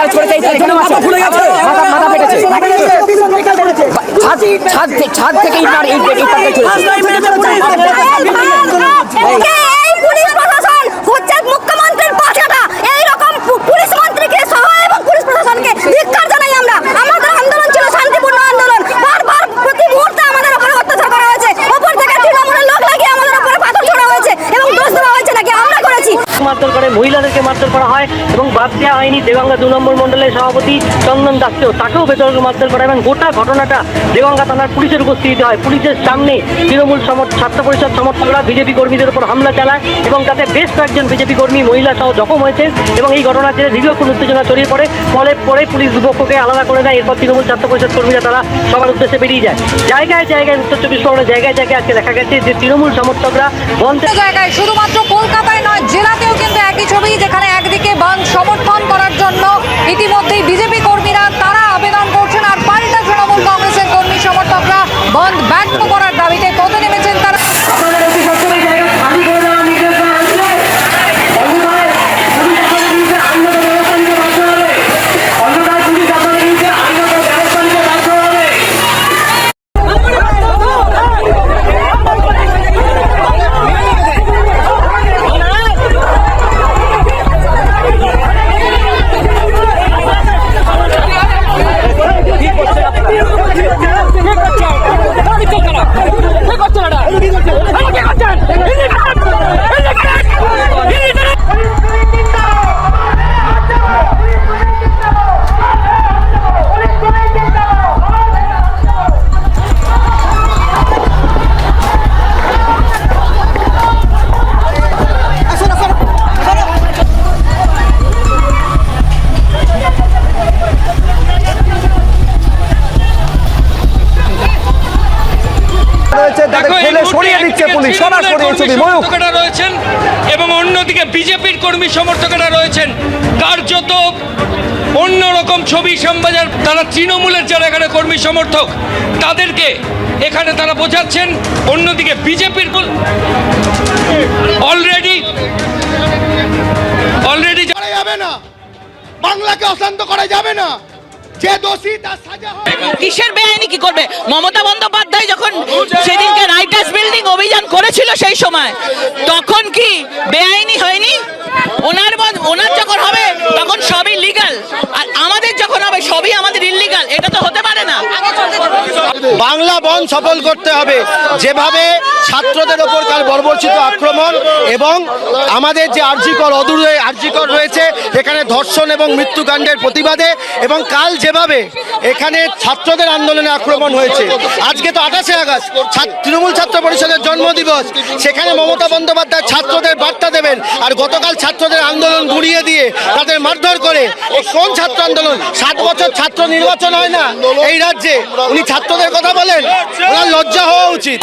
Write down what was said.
লাঠিচার্জ করেছে এই এখানে মাথা ফুলে গেছে। মাথা মাথা ফেটেছে। ছাদ ছাদ ছাদ থেকে ইটবার এই এই পাটে চলেছে। এই পুলিশ প্রশাসন হচ্ছে মুখ্যমন্ত্রীর পাছাটা এই রকম পুলিশ মন্ত্রীকে সহ এবং পুলিশ প্রশাসনকে ধিক্কার জানাই আমরা। আমাদের আন্দোলন ছিল শান্তিপূর্ণ আন্দোলন। বারবার প্রতি মুহূর্তে আমাদের উপরে অত্যাচার করা হয়েছে। ওপর থেকে তৃণমূলের লোক লাগিয়ে আমাদের উপরে পাথর ছোড়া হয়েছে এবং দোষ দেওয়া হয়েছে নাকি আমরা করেছি। মারধর করে মহিলাদেরকে মারধর করা হয় এবং বাদ দেওয়া হয়নি দেগঙ্গা দু নম্বর মন্ডলের সভাপতি চন্দন দাসকেও তাকেও বেতন মারধর করা এবং গোটা ঘটনাটা দেগঙ্গা থানার পুলিশের উপস্থিতিতে হয়। পুলিশের সামনে তৃণমূল ছাত্র পরিষদ সমর্থকরা বিজেপি কর্মীদের উপর হামলা চালায় এবং তাতে বেশ কয়েকজন বিজেপি কর্মী, মহিলা সহ জখম হয়েছে এবং এই ঘটনার জেরে দীর্ঘক্ষণ উত্তেজনা ছড়িয়ে পড়ে। ফলে পরে পুলিশ দুপক্ষকে আলাদা করে দেয়। এরপর তৃণমূল ছাত্র পরিষদ কর্মীরা তারা সবার উদ্দেশ্যে বেরিয়ে যায়। জায়গায় জায়গায় উত্তর চব্বিশ পরগনার জায়গায় জায়গায় আজকে দেখা গেছে যে তৃণমূল সমর্থকরা বন্ধ জায়গায়, শুধুমাত্র কলকাতায় জেলাতেও কিন্তু একই ছবি যেখানে একদিকে বন্ধ সমর্থন করার জন্য দিচ্ছে পুলিশ সরাসরি এই ছবি। ময়ূক রয়েছেন এবং অন্যদিকে বিজেপির কর্মী সমর্থকেরা রয়েছেন। কার্যত অন্যরকম ছবি শ্যামবাজার তারা তৃণমূলের যারা এখানে কর্মী সমর্থক তাদেরকে এখানে তারা বোঝাচ্ছেন। অন্যদিকে বিজেপির অলরেডি অলরেডি করা যাবে না। বাংলাকে অশান্ত করা যাবে না। যে দোষী তার সাজা হবে কিসের বেআইনি কি করবে? মমতা বন্দ্যোপাধ্যায় যখন সেদিনকে সেই সময়। তখন কি বেআইনি হয়নি? ওনার ওনার যখন হবে তখন সবই লিগাল আর আমাদের যখন হবে সবই আমাদের ইল্লিগাল এটা তো হতে পারে না বাংলা বন সফল করতে হবে। যেভাবে ছাত্রদের ওপর কাল বর্বরচিত আক্রমণ এবং আমাদের যে আর্জিকর, অদূরে আর্জিকর রয়েছে এখানে ধর্ষণ এবং মৃত্যুকাণ্ডের প্রতিবাদে এবং কাল যেভাবে এখানে ছাত্রদের আন্দোলনে আক্রমণ হয়েছে। আজকে তো আঠাশে আগস্ট তৃণমূল ছাত্র পরিষদের জন্মদিবস। সেখানে মমতা বন্দ্যোপাধ্যায় ছাত্রদের বার্তা দেবেন আর গতকাল ছাত্রদের আন্দোলন গুড়িয়ে দিয়ে তাদের মারধর করে। কোন ছাত্র আন্দোলন? সাত বছর ছাত্র নির্বাচন হয় না এই রাজ্যে। উনি ছাত্রদের কথা বলেন। ওনার লজ্জা হওয়া উচিত।